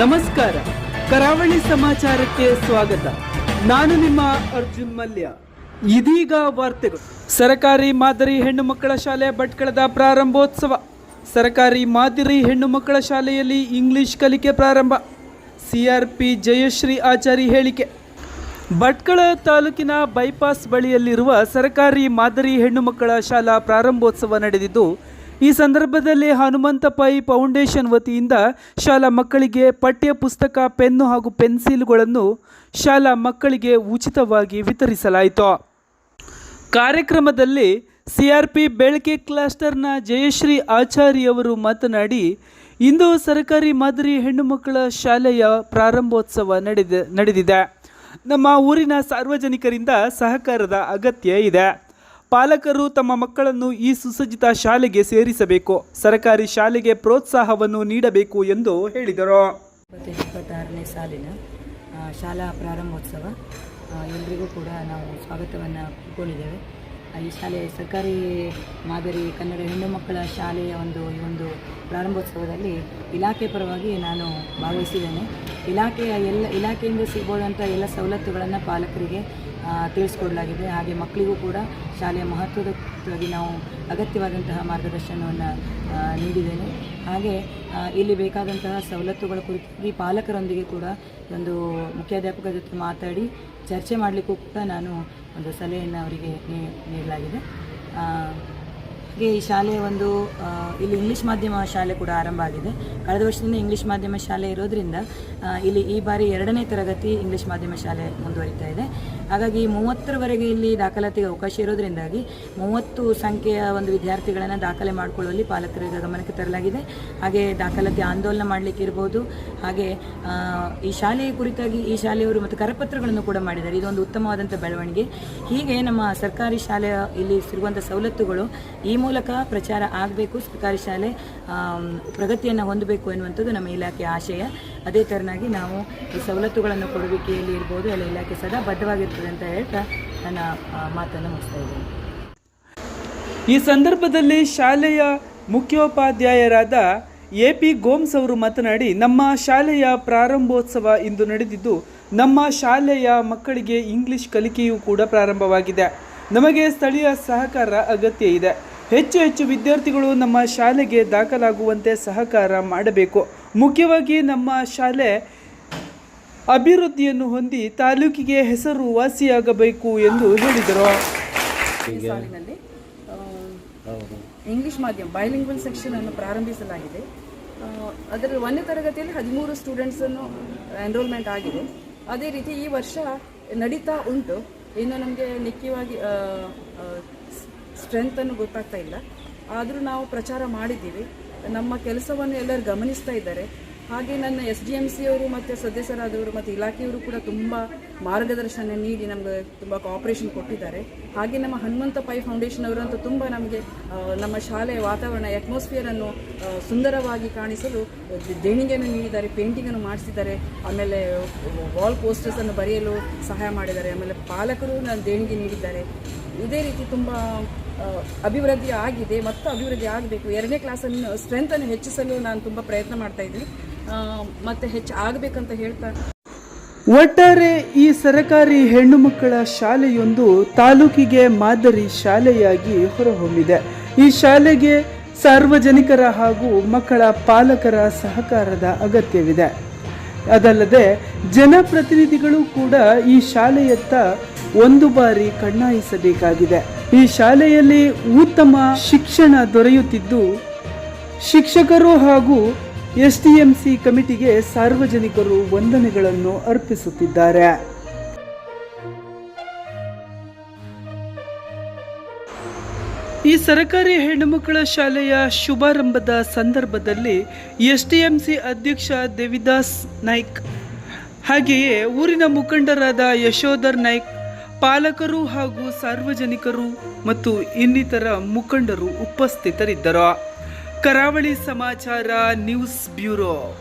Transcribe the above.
ನಮಸ್ಕಾರ. ಕರಾವಳಿ ಸಮಾಚಾರಕ್ಕೆ ಸ್ವಾಗತ. ನಾನು ನಿಮ್ಮ ಅರ್ಜುನ್ ಮಲ್ಯ. ಇದೀಗ ವಾರ್ತೆಗಳು. ಸರಕಾರಿ ಮಾದರಿ ಹೆಣ್ಣು ಮಕ್ಕಳ ಶಾಲೆ ಭಟ್ಕಳದ ಪ್ರಾರಂಭೋತ್ಸವ. ಸರಕಾರಿ ಮಾದರಿ ಹೆಣ್ಣು ಮಕ್ಕಳ ಶಾಲೆಯಲ್ಲಿ ಇಂಗ್ಲಿಷ್ ಕಲಿಕೆ ಪ್ರಾರಂಭ. ಸಿಆರ್ಪಿ ಜಯಶ್ರೀ ಆಚಾರಿ ಹೇಳಿಕೆ. ಭಟ್ಕಳ ತಾಲೂಕಿನ ಬೈಪಾಸ್ ಬಳಿಯಲ್ಲಿರುವ ಸರಕಾರಿ ಮಾದರಿ ಹೆಣ್ಣು ಮಕ್ಕಳ ಶಾಲಾ ಪ್ರಾರಂಭೋತ್ಸವ ನಡೆದಿದ್ದು ಈ ಸಂದರ್ಭದಲ್ಲಿ ಹನುಮಂತ ಪೈ ಫೌಂಡೇಶನ್ ವತಿಯಿಂದ ಶಾಲಾ ಮಕ್ಕಳಿಗೆ ಪಠ್ಯ ಪುಸ್ತಕ, ಪೆನ್ನು ಹಾಗೂ ಪೆನ್ಸಿಲ್ಗಳನ್ನು ಶಾಲಾ ಮಕ್ಕಳಿಗೆ ಉಚಿತವಾಗಿ ವಿತರಿಸಲಾಯಿತು. ಕಾರ್ಯಕ್ರಮದಲ್ಲಿ ಸಿ ಆರ್ ಪಿ ಬೆಳಕೆ ಕ್ಲಸ್ಟರ್ನ ಜಯಶ್ರೀ ಆಚಾರ್ಯವರು ಮಾತನಾಡಿ, ಇಂದು ಸರ್ಕಾರಿ ಮಾದರಿ ಹೆಣ್ಣು ಮಕ್ಕಳ ಶಾಲೆಯ ಪ್ರಾರಂಭೋತ್ಸವ ನಡೆದ, ನಡೆದಿದೆ. ನಮ್ಮ ಊರಿನ ಸಾರ್ವಜನಿಕರಿಂದ ಸಹಕಾರದ ಅಗತ್ಯ ಇದೆ. ಪಾಲಕರು ತಮ್ಮ ಮಕ್ಕಳನ್ನು ಈ ಸುಸಜ್ಜಿತ ಶಾಲೆಗೆ ಸೇರಿಸಬೇಕು, ಸರ್ಕಾರಿ ಶಾಲೆಗೆ ಪ್ರೋತ್ಸಾಹವನ್ನು ನೀಡಬೇಕು ಎಂದು ಹೇಳಿದರು. ಇಪ್ಪತ್ತು ಇಪ್ಪತ್ತಾರನೇ ಸಾಲಿನ ಶಾಲಾ ಪ್ರಾರಂಭೋತ್ಸವ ಎಲ್ರಿಗೂ ಕೂಡ ನಾವು ಸ್ವಾಗತವನ್ನು ಕೊಟ್ಟಿದ್ದೇವೆ ಈ ಶಾಲೆಯ ಸರ್ಕಾರಿ ಮಾದರಿ ಕನ್ನಡ ಹೆಣ್ಣು ಮಕ್ಕಳ ಶಾಲೆಯ ಒಂದು, ಈ ಒಂದು ಪ್ರಾರಂಭೋತ್ಸವದಲ್ಲಿ ಇಲಾಖೆ ಪರವಾಗಿ ನಾನು ಭಾಗವಹಿಸಿದ್ದೇನೆ. ಇಲಾಖೆಯ ಎಲ್ಲ, ಇಲಾಖೆಯಿಂದ ಸಿಗ್ಬೋದಂಥ ಎಲ್ಲ ಸವಲತ್ತುಗಳನ್ನು ಪಾಲಕರಿಗೆ ತಿಳಿಸ್ಕೊಡಲಾಗಿದೆ. ಹಾಗೆ ಮಕ್ಕಳಿಗೂ ಕೂಡ ಶಾಲೆಯ ಮಹತ್ವದ ಕುರಿತಾಗಿ ನಾವು ಅಗತ್ಯವಾದಂತಹ ಮಾರ್ಗದರ್ಶನವನ್ನು ನೀಡಿದ್ದೇನೆ. ಹಾಗೆ ಇಲ್ಲಿ ಬೇಕಾದಂತಹ ಸವಲತ್ತುಗಳ ಕುರಿತಾಗಿ ಪಾಲಕರೊಂದಿಗೆ ಕೂಡ ಒಂದು ಮುಖ್ಯಾಧ್ಯಾಪಕರ ಜೊತೆ ಮಾತಾಡಿ ಚರ್ಚೆ ಮಾಡಲಿಕ್ಕೂ ಕೂಡ ನಾನು ಒಂದು ಸಲಹೆಯನ್ನು ಅವರಿಗೆ ನೀಡಲಾಗಿದೆ. ಹಾಗೆ ಈ ಶಾಲೆಯ ಒಂದು ಇಲ್ಲಿ ಇಂಗ್ಲೀಷ್ ಮಾಧ್ಯಮ ಶಾಲೆ ಕೂಡ ಆರಂಭ ಆಗಿದೆ. ಕಳೆದ ವರ್ಷದಿಂದ ಇಂಗ್ಲೀಷ್ ಮಾಧ್ಯಮ ಶಾಲೆ ಇರೋದ್ರಿಂದ ಇಲ್ಲಿ ಈ ಬಾರಿ ಎರಡನೇ ತರಗತಿ ಇಂಗ್ಲೀಷ್ ಮಾಧ್ಯಮ ಶಾಲೆ ಮುಂದುವರಿತಾ ಇದೆ. ಹಾಗಾಗಿ ಮೂವತ್ತರವರೆಗೆ ಇಲ್ಲಿ ದಾಖಲಾತಿಗೆ ಅವಕಾಶ ಇರೋದ್ರಿಂದಾಗಿ ಮೂವತ್ತು ಸಂಖ್ಯೆಯ ಒಂದು ವಿದ್ಯಾರ್ಥಿಗಳನ್ನು ದಾಖಲೆ ಮಾಡಿಕೊಳ್ಳುವಲ್ಲಿ ಪಾಲಕರಿಗೆ ಗಮನಕ್ಕೆ ತರಲಾಗಿದೆ. ಹಾಗೆ ದಾಖಲಾತಿ ಆಂದೋಲನ ಮಾಡಲಿಕ್ಕೆ ಇರ್ಬೋದು. ಹಾಗೆ ಈ ಶಾಲೆಯ ಕುರಿತಾಗಿ ಈ ಶಾಲೆಯವರು ಮತ್ತು ಕರಪತ್ರಗಳನ್ನು ಕೂಡ ಮಾಡಿದ್ದಾರೆ. ಇದೊಂದು ಉತ್ತಮವಾದಂಥ ಬೆಳವಣಿಗೆ. ಹೀಗೆ ನಮ್ಮ ಸರ್ಕಾರಿ ಶಾಲೆಯ ಇಲ್ಲಿ ಸಿಗುವಂಥ ಸವಲತ್ತುಗಳು ಈ ಮೂಲಕ ಪ್ರಚಾರ ಆಗಬೇಕು, ಸರ್ಕಾರಿ ಶಾಲೆ ಪ್ರಗತಿಯನ್ನು ಹೊಂದಬೇಕು ಎನ್ನುವಂಥದ್ದು ನಮ್ಮ ಇಲಾಖೆ ಆಶಯ. ಅದೇ ತರನಾಗಿ ನಾವು ಈ ಸವಲತ್ತುಗಳನ್ನು ಕೊಡುವಿಕೆಯಲ್ಲಿ ಇರ್ಬೋದು, ಎಲ್ಲ ಇಲಾಖೆ ಸದಾ ಬದ್ಧವಾಗಿರ್ತದೆ ಅಂತ ಹೇಳ್ತಾ ನನ್ನ ಮಾತನ್ನು ಮುಗಿಸ್ತಾ ಇದ್ದೇನೆ. ಈ ಸಂದರ್ಭದಲ್ಲಿ ಶಾಲೆಯ ಮುಖ್ಯೋಪಾಧ್ಯಾಯರಾದ ಎ ಪಿ ಗೋಮ್ಸ್ ಅವರು ಮಾತನಾಡಿ, ನಮ್ಮ ಶಾಲೆಯ ಪ್ರಾರಂಭೋತ್ಸವ ಇಂದು ನಡೆದಿದ್ದು, ನಮ್ಮ ಶಾಲೆಯ ಮಕ್ಕಳಿಗೆ ಇಂಗ್ಲಿಷ್ ಕಲಿಕೆಯೂ ಕೂಡ ಪ್ರಾರಂಭವಾಗಿದೆ. ನಮಗೆ ಸ್ಥಳೀಯ ಸಹಕಾರ ಅಗತ್ಯ ಇದೆ. ಹೆಚ್ಚು ಹೆಚ್ಚು ವಿದ್ಯಾರ್ಥಿಗಳು ನಮ್ಮ ಶಾಲೆಗೆ ದಾಖಲಾಗುವಂತೆ ಸಹಕಾರ ಮಾಡಬೇಕು. ಮುಖ್ಯವಾಗಿ ನಮ್ಮ ಶಾಲೆ ಅಭಿವೃದ್ಧಿಯನ್ನು ಹೊಂದಿ ತಾಲೂಕಿಗೆ ಹೆಸರು ವಾಸಿಯಾಗಬೇಕು ಎಂದು ಹೇಳಿದರು. ಇಂಗ್ಲಿಷ್ ಮಾಧ್ಯಮ ಬೈಲಿಂಗ್ವಲ್ ಸೆಕ್ಷನ್ ಅನ್ನು ಪ್ರಾರಂಭಿಸಲಾಗಿದೆ. ಅದರ ಒಂದನೇ ತರಗತಿಯಲ್ಲಿ ಹದಿಮೂರು ಸ್ಟೂಡೆಂಟ್ಸನ್ನು ಎನ್ರೋಲ್ಮೆಂಟ್ ಆಗಿದೆ. ಅದೇ ರೀತಿ ಈ ವರ್ಷ ನಡೀತಾ ಉಂಟು. ಇನ್ನು ನಮಗೆ ನಿಖರವಾಗಿ ಸ್ಟ್ರೆಂತನ್ನು ಗೊತ್ತಾಗ್ತಾ ಇಲ್ಲ. ಆದರೂ ನಾವು ಪ್ರಚಾರ ಮಾಡಿದ್ದೀವಿ. ನಮ್ಮ ಕೆಲಸವನ್ನು ಎಲ್ಲರೂ ಗಮನಿಸ್ತಾ ಇದ್ದಾರೆ. ಹಾಗೆ ನನ್ನ ಎಸ್ ಡಿ ಎಂ ಸಿ ಅವರು ಮತ್ತು ಸದಸ್ಯರಾದವರು ಮತ್ತು ಇಲಾಖೆಯವರು ಕೂಡ ತುಂಬ ಮಾರ್ಗದರ್ಶನ ನೀಡಿ ನಮಗೆ ತುಂಬ ಕಾಪ್ರೇಷನ್ ಕೊಟ್ಟಿದ್ದಾರೆ. ಹಾಗೆ ನಮ್ಮ ಹನುಮಂತ ಪೈ ಫೌಂಡೇಶನ್ ಅವರಂತೂ ತುಂಬ ನಮಗೆ ನಮ್ಮ ಶಾಲೆಯ ವಾತಾವರಣ ಅಟ್ಮಾಸ್ಫಿಯರನ್ನು ಸುಂದರವಾಗಿ ಕಾಣಿಸಲು ದೇಣಿಗೆಯನ್ನು ನೀಡಿದ್ದಾರೆ ಪೇಂಟಿಂಗನ್ನು ಮಾಡಿಸಿದ್ದಾರೆ. ಆಮೇಲೆ ವಾಲ್ ಪೋಸ್ಟರ್ಸನ್ನು ಬರೆಯಲು ಸಹಾಯ ಮಾಡಿದ್ದಾರೆ. ಆಮೇಲೆ ಪಾಲಕರು ನಾನು ದೇಣಿಗೆ ನೀಡಿದ್ದಾರೆ. ಇದೇ ರೀತಿ ತುಂಬ ಅಭಿವೃದ್ಧಿ ಆಗಿದೆ, ಮತ್ತು ಅಭಿವೃದ್ಧಿ ಆಗಬೇಕು. ಎರಡನೇ ಕ್ಲಾಸನ್ನು ಸ್ಟ್ರೆಂತನ್ನು ಹೆಚ್ಚಿಸಲು ನಾನು ತುಂಬ ಪ್ರಯತ್ನ ಮಾಡ್ತಾ ಇದ್ದೀನಿ. ಮತ್ತು ಹೆಚ್ಚು ಆಗಬೇಕಂತ ಹೇಳ್ತಾ ಒಟ್ಟಾರೆ ಈ ಸರಕಾರಿ ಹೆಣ್ಣು ಮಕ್ಕಳ ಶಾಲೆಯೊಂದು ತಾಲೂಕಿಗೆ ಮಾದರಿ ಶಾಲೆಯಾಗಿ ಹೊರಹೊಮ್ಮಿದೆ. ಈ ಶಾಲೆಗೆ ಸಾರ್ವಜನಿಕರ ಹಾಗೂ ಮಕ್ಕಳ ಪಾಲಕರ ಸಹಕಾರದ ಅಗತ್ಯವಿದೆ. ಅದಲ್ಲದೆ ಜನಪ್ರತಿನಿಧಿಗಳು ಕೂಡ ಈ ಶಾಲೆಯತ್ತ ಒಂದು ಬಾರಿ ಕಣ್ಣಾಯಿಸಬೇಕಾಗಿದೆ. ಈ ಶಾಲೆಯಲ್ಲಿ ಉತ್ತಮ ಶಿಕ್ಷಣ ದೊರೆಯುತ್ತಿದ್ದು, ಶಿಕ್ಷಕರು ಹಾಗೂ ಎಸ್ ಡಿಎಂಸಿ ಕಮಿಟಿಗೆ ಸಾರ್ವಜನಿಕರು ವಂದನೆಗಳನ್ನು ಅರ್ಪಿಸುತ್ತಿದ್ದಾರೆ. ಈ ಸರಕಾರಿ ಹೆಣ್ಣುಮಕ್ಕಳ ಶಾಲೆಯ ಶುಭಾರಂಭದ ಸಂದರ್ಭದಲ್ಲಿ ಎಸ್ ಡಿಎಂಸಿ ಅಧ್ಯಕ್ಷ ದೇವಿದಾಸ್ ನಾಯ್ಕ್, ಹಾಗೆಯೇ ಊರಿನ ಮುಖಂಡರಾದ ಯಶೋಧರ್ ನಾಯ್ಕ್ ಪಾಲಕರು ಹಾಗೂ ಸಾರ್ವಜನಿಕರು ಮತ್ತು ಇನ್ನಿತರ ಮುಖಂಡರು ಉಪಸ್ಥಿತರಿದ್ದರು. ಕರಾವಳಿ ಸಮಾಚಾರ ನ್ಯೂಸ್ ಬ್ಯೂರೋ.